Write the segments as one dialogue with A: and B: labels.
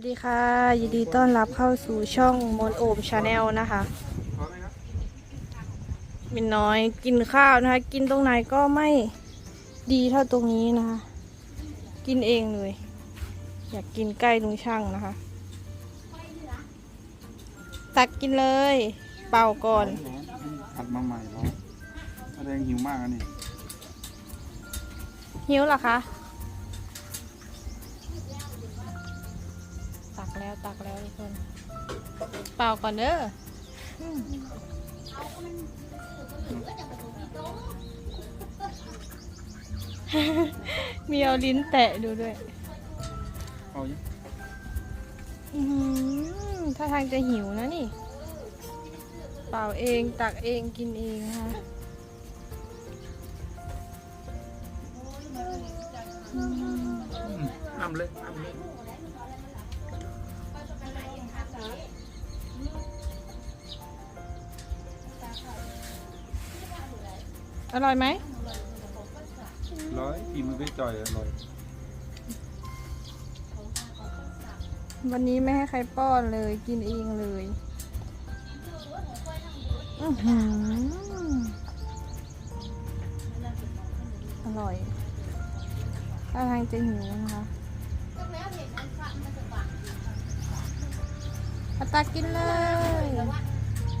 A: วัสดีค่ะ ยินดีต้อนรับเข้าสู่ช่องมนโอมชาแนลนะคะ
B: พร้อมไหมครับ
A: มินน้อยกินข้าวนะคะ กินตรงไหนก็ไม่ดีเท่าตรงนี้นะคะ กินเองเลย อยากกินใกล้ลุงช่างนะคะ ตักกินเลย เป่าก่อน
B: ร้อนผัดมาใหม่ร้อนแสดงหิวมากอันนี้
A: หิวเหรอคะ แล้วตักแล้วทุกคน เป่าก่อนเด้ออืมมีเอาลิ้นแตะดูด้วย
B: เอายัง
A: อื้อหือถ้าทางจะหิวนะนี่ เป่าเองตักเองกินเองนะคะอืม
B: อืมอ้ำเลยอ้ำเลย
A: อร่อยไหม
B: ร้อยฝีมือไปจ่อยอร่อย
A: วันนี้ไม่ให้ใครป้อนเลยกินเองเลยอือหืออร่อยถ้าทางจะหิวนะคะเอาตากินเลย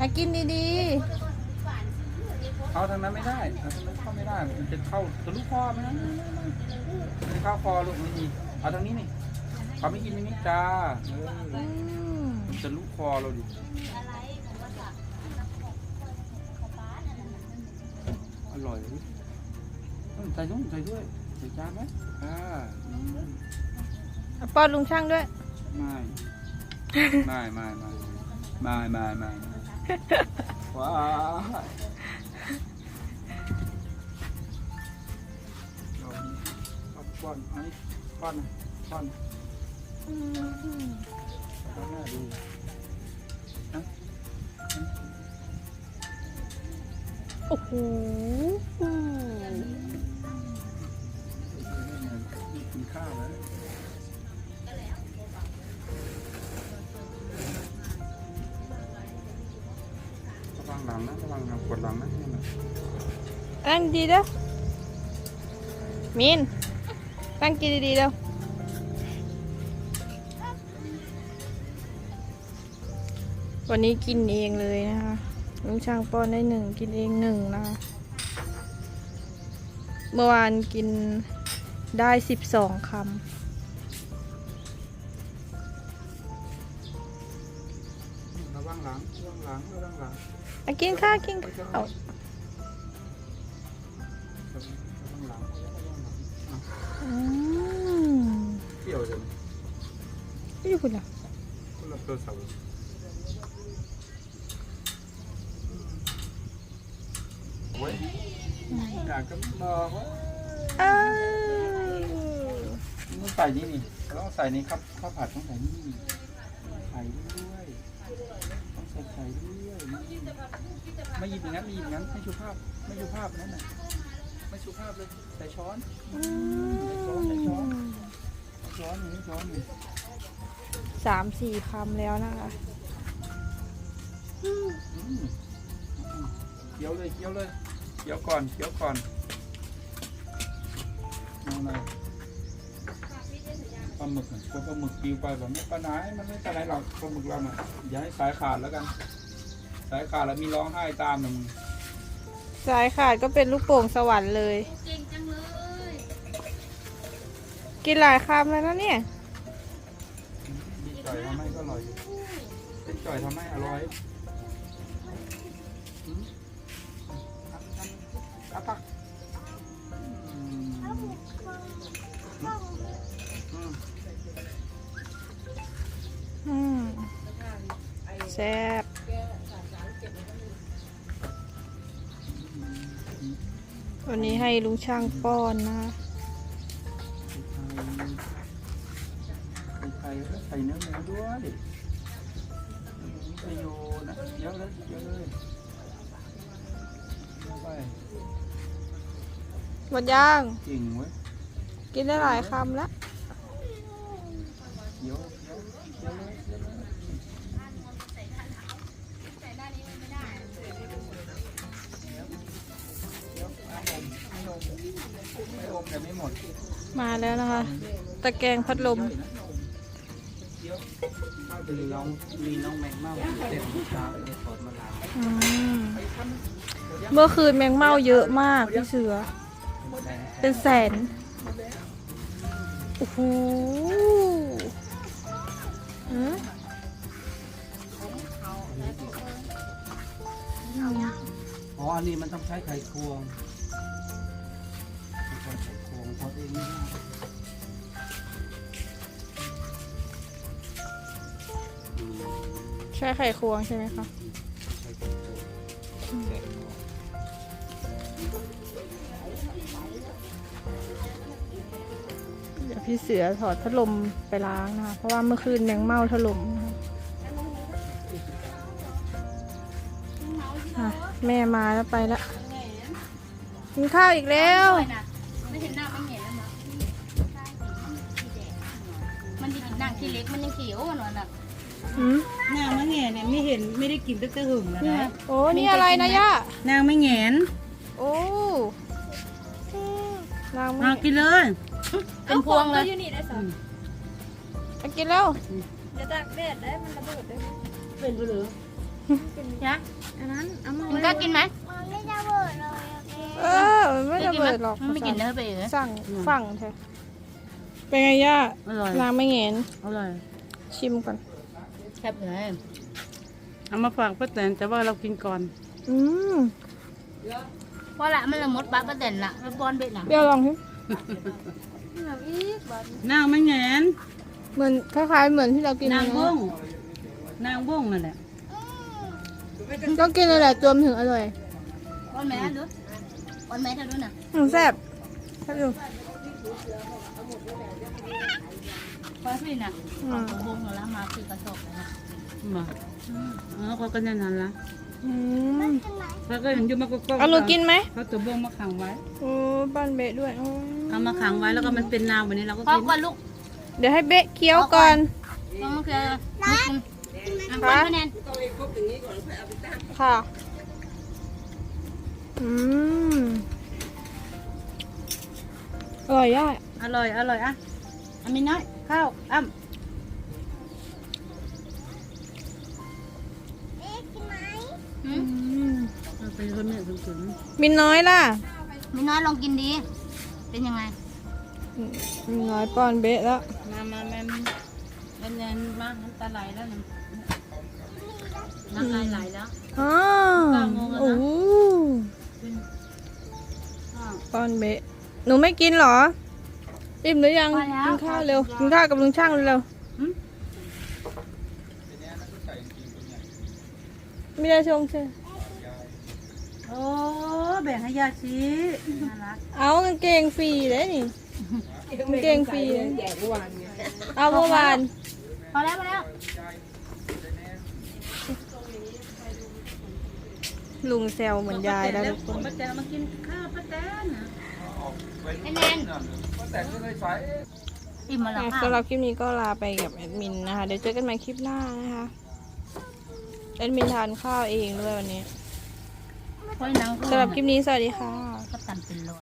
A: อากินดี
B: เอาทางนั้นไม่ได้เอาทางนั้นเข้าไม่ได้ มันจะเข้าทะลุคอไหมนะมันจะเข้าคอลูกไม่มีเอาทางนี้นี่เขาไม่กินอย่างนี้จ้า
A: มั
B: นจะลุกคอเราดิอร่อยอืมใส่นุ่มใส่ด้วยใส่จานไหมอ่าอืม
A: เอาป้อนลุงช่างด้วย
B: ไม่ไม่ไม่ไม่ไม่ไม่ไม่ว้า อาป้อนอันนี้ป้อนนะป้อนป้อนหน้าดูนะ
A: โอ้โห
B: กินข้าวแล้วระวังหลังนะระวังหลังปวดหลังนะนี่นะ
A: ตั้งดีเด้อมิน ตั้งกินดีๆเด้อวันนี้กินเองเลยนะคะลุงช่างป้อนได้หนึ่งกินเองหนึ่งนะคะเมื่อวานกินได้สิบสองค
B: ระวังหลังระวังหลังระวังหลังำ
A: อะกินข้าวกินข้าว คุณล่ะ
B: คนละตัวเสาเว้ยอยากจะบอกว่า
A: อ้าว
B: ต้องใส่นี่นี่ต้องใส่นี่ครับข้าวผัดต้องใส่นี่ไข่ด้วยต้องใส่ไข่ด้วยนี่ไม่หยิบอย่างนั้นไม่หยิบอย่างนั้นไม่ชูภาพไม่ชูภาพนั่นน่ะไม่ชูภาพเลยใส่ช้อน
A: อืม
B: ใส่ช้อนใส่ช้อนใส่ช้อนนี่ช้อนนี่
A: สามสี่คำแล้วนะคะ
B: อืมเคี้ยวเลยเคี้ยวเลยเคี้ยวก่อนเคี้ยวก่อนเอาหน่อยปลาหมึกน่ะกลัวปลาหมึกปลิวไปแบบไม่ปลาไหนมันไม่ปลาไหนหรอกปลาหมึกเราน่ะอย่าให้สายขาดแล้วกัน สายขาดแล้วมีร้องไห้ตามนะมึง
A: สายขาดก็เป็นลูกโป่งสวรรค์เลย
C: เก่งจังเลย
A: กินหลายคำแล้วนะเนี่ย
B: ดีจ่อยทำให้ก็อ ร่อยอยู่เป็นจ่อยทำให้อร่อยอืมอะอะปักอืมอืม
A: อืมแซ่บวันนี้ให้ลุงช่างป้อนนะ
B: ใส่ไข่ใส่เนื้อหมูด้วยมีประโยชน์นะเยอะเลยเยอะเลยเยอะไป
A: หมดย่าง
B: เก่งเว้ย
A: กินได้หลายคำแล้ว
B: เยอะเยอะเดี๋ยวเลยเดี๋ยวเลยเดี๋ยวไม่อมไม่อมแต่ไม่หมด
A: มาแล้วนะคะ ตะแกรงพัดลม
B: เดี๋ยว มีน้องมีน้องแมงเม่าเต็มตาเลยถอดมาลา
A: อืมเมื่อคืนแมงเม่าเยอะมากพี่เสือ เป็นแสน โอ้โหอืม
B: อ๋ออันนี้มันต้องใช้ไขควง ใช้ไข่ควง
A: ใช่ไหมคะ
B: ใช้ไขควงแกะออก
A: เดี๋ยวพี่เสือถอดพัดลมไปล้างนะคะ เพราะว่าเมื่อคืนแมงเม่าถล่มนะคะอะแม่มาแล้วไปแล้วกินข้าวอีกแล้ว
C: ไม่เห็นหน้าไม่เห็นแล้วมั้งมันจะกินหนังที่เล็กมันยังเขียวอะหน่อยนะ
A: อืม
D: นางมะแงนเนี่ยไม่เห็นไม่ได้กินตั้งแต่หึงแล้วนะ
A: โอ้นี่อะไรนะย่านา
D: งมะแงน
A: โอ้นาง
D: มา
A: ไม่
D: กินเลย
C: เป็นพวงเลย
A: ไปกินแล้ว
D: เป็นไปเลย
C: นะมึงกล้ากินไหม
A: เออมันไม่ระเบิดหรอก
C: มันไม่กินเนื้อไปเลย
A: สั่งฝั่งเถอะเป็นไงย่า
D: อร่อย
A: นางไม่เห็น
D: อร่อย
A: ชิมก่อน
C: แซ่บเลย
D: เอามาฝากป้าแตนแต่ว่าเรากินก่อน
A: อืม
C: เพราะละมันละมดบ้าประเด็นละแล้วบอลเบ็ดละ
A: เปรี้ยวลองสิ
D: นางมะแงน
A: เหมือนคล้ายๆเหมือนที่เรากิน
D: นาง
A: นะ
D: บ้งนางบ้งนั่นแหละ
A: ต้องกินอะไรตัวมันถึงอร่อย
C: บอลแม่ดูบอลแม่เธอดูน่ะ
A: อืมแซ่บแซ่บอยู่
C: บอลพี่น่ะของผมวงแล้วมาคือกระสอบเลยนะ
D: มาเออเขาก็แน่นอนละ
A: อืม
D: เขาก็เห็นอยู่มากก็
A: เอาหนูกินไหม
D: เขาตัวบ้งมาขังไว้
A: โอ้บ้านเบะด้วยโอ้
D: เอามาขังไว้แล้วก็มันเป็นนางแบบนี้เราก็
C: พอ
D: กิน
C: ก่อนลูก
A: เดี๋ยวให้เบะเคี้ยวก่อน
C: ลองมาคือลูกอันบอลคะแนน
A: ค่ะ อืมอร่อยย่า
D: อร่อยอร่อยอะอันมีน้อย ข้าวอ้ำ
C: หื
A: อื
C: ม
A: ม
D: เอาเป็นคนเนี่ยถึง
A: มินน้อยล่ะ
C: มีน้อยลองกินดี เป็นยังไง
A: อืมมินน้อยป้อนเบะแล้ว
D: ๆมามาแม่มันเงินๆมาน้ำตาไหลแล้วนะน้ำลายไหลแล้ว
A: อ๋อ
D: เก้าโมงแล้วนะ
A: โอ้โห
D: อ้าว
A: ป้อนเบะ หนูไม่กินเหรอ อิ่มหรือยัง
C: พอแล้ว
A: กินข้าวเร็วกินข้าวกับลุงช่างเร็ว
D: หึ
A: ไม่ได้ชงใช่
D: โอ้แบ่งให้ยาชีน่ารัก
A: เอากางเกงฟรีเลยนี่กางเกงฟรีเลยเอาเมื่อวาน
C: พอแล้วพอแล้ว
A: ลุงแซวเหมือนยายแล้วทุกคน
D: ป้าแตนมากินข้าวป้าแตนนะ
C: อิ่มมาแล้ว
A: อะ
C: ค่ะ
A: สำหรับคลิปนี้ก็ลาไปกับแอดมินนะคะ เดี๋ยวเจอกันใหม่คลิปหน้านะคะ แอดมินทานข้าวเองด้วยวันนี้
C: ค่อยนั่ง
A: สำหรับคลิปนี้สวัสดีค่ะ